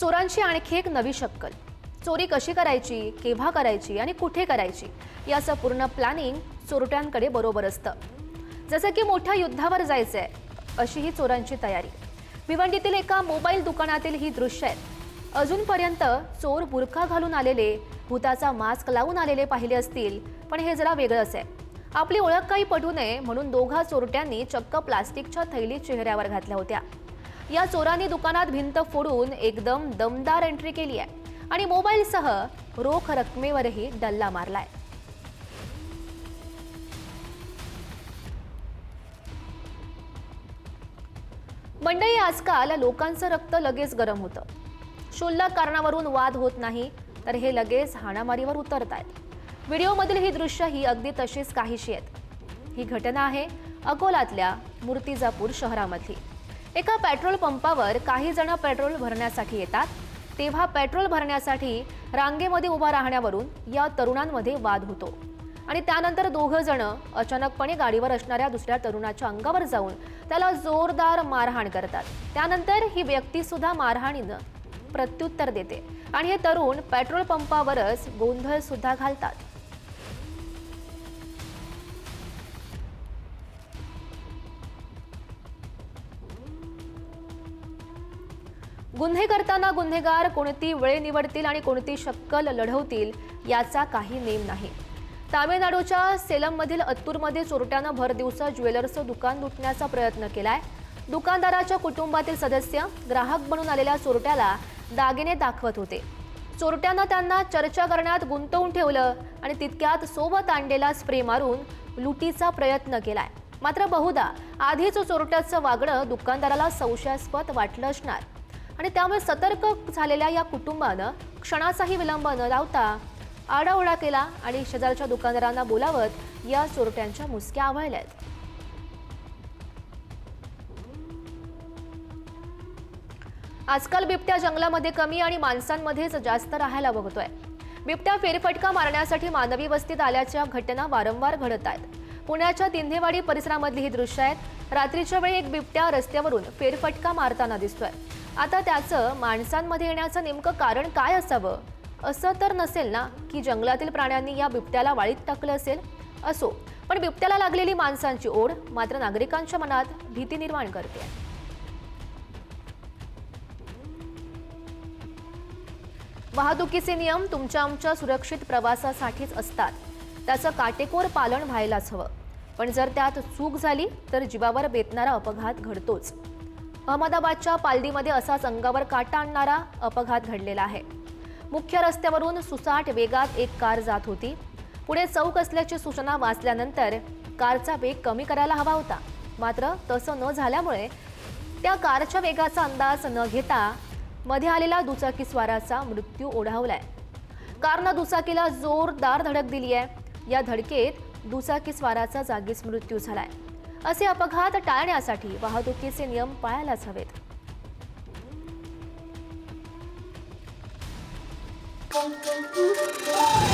चोरांची आणखी एक नवी शक्कल. चोरी कशी करायची केव्हा करायची आणि कुठे करायची याचं पूर्ण प्लॅनिंग चोरट्यांकडे बरोबर असतं. जसं की मोठ्या युद्धावर जायचंय अशी ही चोरांची तयारी. भिवंडीतील एका मोबाईल दुकानातील ही दृश्य आहेत अजूनपर्यंत चोर बुरखा घालून आलेले भूताचा मास्क लावून आलेले पाहिले असतील पण हे जरा वेगळंच आहे. आपली ओळख काही पटू नये म्हणून दोघा चोरट्यांनी चक्क प्लास्टिकच्या थैली चेहऱ्यावर घातल्या होत्या. या चोरांनी दुकानात भिंत फोडून एकदम दमदार एंट्री केली आहे. आणि मोबाईलसह रोख रकमेवरही डल्ला मारलाय. मंडळी आजकाल लोकांचं रक्त लगेच गरम होतं. क्षुल्लक कारणावरून वाद होत नाही तर हे लगेच हाणामारीवर उतरत आहेत व्हिडिओमधील ही दृश्य ही अगदी तशीच काहीशी आहेत. ही घटना आहे अकोलातल्या मूर्तिजापूर शहरामधली. एका पेट्रोल पंपावर काही जण पेट्रोल भरण्यासाठी येतात. तेव्हा पेट्रोल भरण्यासाठी रांगेमध्ये उभा राहण्यावरून या तरुणांमध्ये वाद होतो. आणि त्यानंतर दोघं जण अचानकपणे गाडीवर असणाऱ्या दुसऱ्या तरुणाच्या अंगावर जाऊन त्याला जोरदार मारहाण करतात. त्यानंतर ही व्यक्ती सुद्धा मारहाणीनं प्रत्युत्तर देते. आणि हे तरुण पेट्रोल पंपावरच गोंधळ सुद्धा घालतात. गुन्हे करताना गुन्हेगार कोणती वेळ निवडतील आणि कोणती शक्कल लढवतील याचा काही नेम नाही. तामिळनाडूच्या सेलममधील अत्तूरमध्ये चोरट्यानं भरदिवसा ज्वेलर्सचं दुकान लुटण्याचा प्रयत्न केलाय. दुकानदाराच्या कुटुंबातील सदस्य ग्राहक बनून आलेल्या चोरट्याला दागिने दाखवत होते. चोरट्यानं त्यांना चर्चा करण्यात गुंतवून ठेवलं आणि तितक्यात सोबत आणलेला स्प्रे मारून लुटीचा प्रयत्न केलाय. मात्र बहुधा आधीच चोरट्याचं वागणं दुकानदाराला संशयास्पद वाटलं असणार. आणि त्यामुळे सतर्क झालेल्या या कुटुंबानं क्षणाचाही विलंब न लावता आडाओढा केला आणि शेजारच्या दुकानदारांना बोलावत या चोरट्यांच्या मुसक्या आवळल्यात. आजकाल बिबट्या जंगलामध्ये कमी आणि माणसांमध्येच जास्त राहायला बघतोय. बिबट्या फेरफटका मारण्यासाठी मानवी वस्तीत आल्याच्या घटना वारंवार घडत आहेत. पुण्याच्या तिंधेवाडी परिसरामधली ही दृश्य आहेत रात्रीच्या वेळी एक बिबट्या रस्त्यावरून फेरफटका मारताना दिसतोय. आता त्याचं माणसांमध्ये येण्याचं नेमकं कारण काय असावं? असं तर नसेल ना की जंगलातील प्राण्यांनी या बिबट्याला वाळीत टाकलं असेल? असो पण बिबट्याला लागलेली माणसांची ओढ मात्र नागरिकांच्या मनात भीती निर्माण करते. वाहतुकीचे नियम तुमच्या आमच्या सुरक्षित प्रवासासाठीच असतात. त्याचं काटेकोर पालन व्हायलाच हवं. पण जर त्यात चूक झाली तर जीवावर बेतणारा अपघात घडतोच. अहमदाबादच्या पालदीमध्ये असाच अंगावर काटा आणणारा अपघात घडलेला आहे. मुख्य रस्त्यावरून सुसाट वेगात एक कार जात होती. पुढे चौक असल्याची सूचना वाचल्यानंतर कारचा वेग कमी करायला हवा होता. मात्र तसं न झाल्यामुळे त्या कारच्या वेगाचा अंदाज न घेता मध्ये आलेला दुचाकीस्वाराचा मृत्यू ओढावलाय. कारनं दुचाकीला जोरदार धडक दिली आहे या धडकेत दुचाकीस्वाराचा जागीच मृत्यू झालाय. असे अपघात टाळण्यासाठी वाहतुकीचे नियम पाळायलाच हवेत Thank you.